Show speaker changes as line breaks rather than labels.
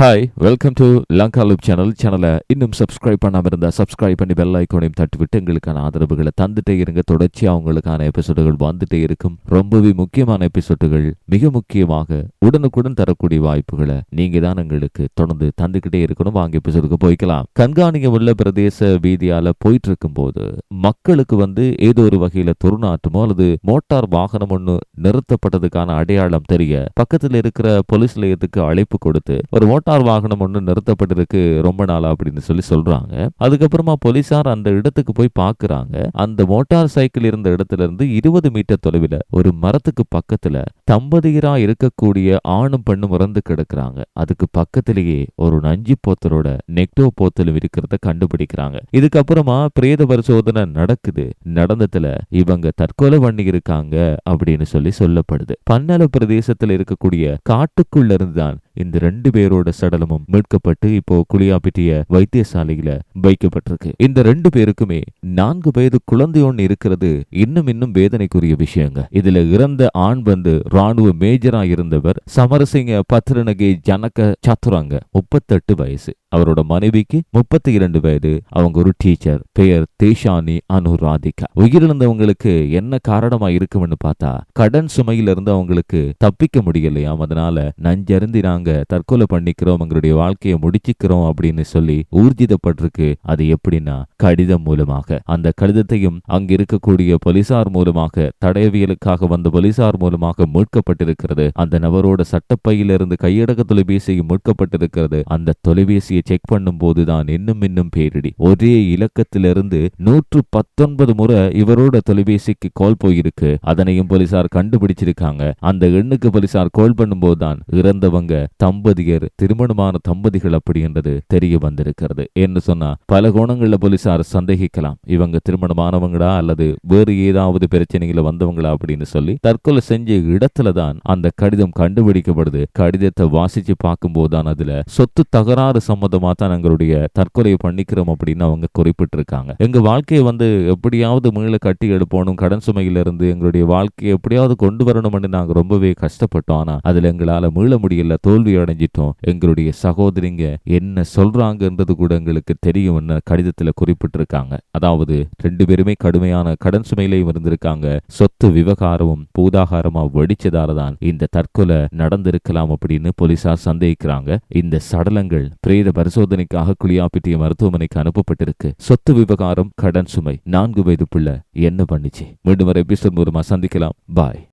Hi welcome to Lanka loop channel சேனலை இன்னும் subscribe பண்ணாம இருந்தால் சப்ஸ்கிரைப் பண்ணி பெல் ஐக்கோனையும் தட்டிவிட்டு எங்களுக்கான ஆதரவுகளை தந்துட்டே இருங்க. தொடர்ச்சியாக அவங்களுக்கான எபிசோடுகள் வந்துட்டே இருக்கும். ரொம்பவே முக்கியமான எபிசோடுகள் மிக முக்கியமாக உடனுக்குடன் தரக்கூடிய வாய்ப்புகளை நீங்கள் தான் எங்களுக்கு தொடர்ந்து தந்துக்கிட்டே இருக்கணும். வாங்க எபிசோடுக்கு போய்க்கலாம். கண்காணிக்க உள்ள பிரதேச வீதியால போயிட்டு இருக்கும் போது மக்களுக்கு வந்து ஏதோ ஒரு வகையில துர்நாற்றமோ அல்லது மோட்டார் வாகனம் ஒன்று நிறுத்தப்பட்டதுக்கான அடையாளம் தெரிய பக்கத்துல இருக்கிற போலீஸ் நிலையத்துக்கு அழைப்பு கொடுத்து ஒரு மோட்டார் வாகனம் ஒன்று நிறுத்தப்பட்டிருக்கு ரொம்ப நாளா அப்படின்னு சொல்லி சொல்றாங்க. அதுக்கப்புறமா போலீசார் அந்த இடத்துக்கு போய் பாக்குறாங்க. அந்த மோட்டார் சைக்கிள் இருந்த இடத்துல இருந்து இருபது மீட்டர் தொலைவில் ஒரு மரத்துக்கு பக்கத்துல தம்பதியரா இருக்கக்கூடிய ஆணும் பெண்ணும் இறந்து கிடக்குறாங்க. அதுக்கு பக்கத்திலேயே ஒரு நஞ்சு போத்தலோட நெக்டோ போத்தலும் இருக்கிறத கண்டுபிடிக்கிறாங்க. இதுக்கப்புறமா பிரேத பரிசோதனை நடக்குது. நடந்ததுல இவங்க தற்கொலை பண்ணி இருக்காங்க அப்படின்னு சொல்லி சொல்லப்படுது. பன்னல பிரதேசத்தில் இருக்கக்கூடிய காட்டுக்குள்ள இருந்துதான் இந்த ரெண்டு பேரோட சடலமும் மீட்கப்பட்டு இப்போ குளியாப்பிட்டிய வைத்தியசாலையில வைக்கப்பட்டிருக்கு. இந்த ரெண்டு பேருக்குமே நான்கு வயது குழந்தை ஒன்று இருக்கிறது இன்னும் இன்னும் வேதனைக்குரிய விஷயங்க. இதுல இறந்த ஆண் வந்து ராணுவ மேஜரா இருந்தவர் சமரசிங்க பத்ரனகே ஜனக சத்துராங்க முப்பத்தெட்டு வயசு. அவரோட மனைவிக்கு முப்பத்தி இரண்டு வயது. அவங்க ஒரு டீச்சர். பெயர் தேஷானி அனுராதிகா. உயிரிழந்தவங்களுக்கு என்ன காரணமா இருக்கும்னு பார்த்தா கடன் சுமையில இருந்து அவங்களுக்கு தப்பிக்க முடியலையாம். அதனால நஞ்சருந்தினாங்க தற்கொலை பண்ணிக்கிறோம் எங்களுடைய வாழ்க்கையை முடிச்சுக்கிறோம் அப்படின்னு சொல்லி ஊர்ஜிதப்பட்டிருக்கு. அது எப்படின்னா கடிதம் மூலமாக. அந்த கடிதத்தையும் அங்க இருக்கக்கூடிய போலீசார் மூலமாக தடயவியலுக்காக வந்த போலீசார் மூலமாக மீட்கப்பட்டிருக்கிறது. அந்த நபரோட சட்டப்பையிலிருந்து கையடக்க தொலைபேசியும் மீட்கப்பட்டிருக்கிறது. அந்த தொலைபேசியை செக் பண்ணும் போதுதான் இன்னும் இன்னும் பேரிடி. ஒரே இலக்கத்திலிருந்து நூற்று பத்தொன்பது முறை இவரோட தொலைபேசிக்கு கால் போயிருக்கு. அதனையும் போலீசார் கண்டுபிடிச்சிருக்காங்க. அந்த எண்ணுக்கு போலீசார் கால் பண்ணும்போதுதான் இறந்தவங்க தம்பதியர் திருமணமான தம்பதிகள் அப்படி என்றது தெரிய வந்திருக்கிறது. என்று சொன்னா பல கோணங்கள்ல போலீசார் சந்தேகிக்கலாம். இவங்க திருமணமானவங்களா அல்லது வேறு ஏதாவது பிரச்சனைகளை வந்தவங்களா அப்படின்னு சொல்லி தற்கொலை செஞ்ச இடத்துல தான் அந்த கடிதம் கண்டுபிடிக்கப்படுது. கடிதத்தை வாசிச்சு பார்க்கும்போது தான் அதுல சொத்து தகராறு சம்பந்தமா தான் எங்களுடைய தற்கொலையை பண்ணிக்கிறோம் அப்படின்னு அவங்க குறிப்பிட்டிருக்காங்க. எங்க வாழ்க்கையை வந்து எப்படியாவது மீள கட்டி எடுப்போனும் கடன் சுமையில இருந்து எங்களுடைய வாழ்க்கையை எப்படியாவது கொண்டு வரணும்னு நாங்க ரொம்பவே கஷ்டப்பட்டோம். ஆனா அதுல எங்களால மீள முடியல தோல்வி அடைஞ்சிட்டோம் எங்களுடைய சகோதரிங்க என்ன சொல்றாங்கன்றது கூட எங்களுக்கு தெரியும்னு கடிதத்துல குறிப்பிட்டிருக்காங்க. அதாவது ரெண்டு பேருமே கடுமையான கடன் சுமையிலையும் இருந்திருக்காங்க. சொத்து விவகாரமும் பூதாகாரமா வெடிச்சதால தான் இந்த தற்கொலை நடந்திருக்கலாம் அப்படின்னு போலீசார் சந்தேகிக்கிறாங்க. இந்த சடலங்கள் பிரேத பரிசோதனைக்காக குளியாப்பிட்டிய மருத்துவமனைக்கு அனுப்பப்பட்டிருக்கு. சொத்து விவகாரம் கடன் சுமை நான்கு வயது பிள்ளை என்ன பண்ணுச்சு? மீண்டும் வரை எபிசோட் மூலமா சந்திக்கலாம். பாய்.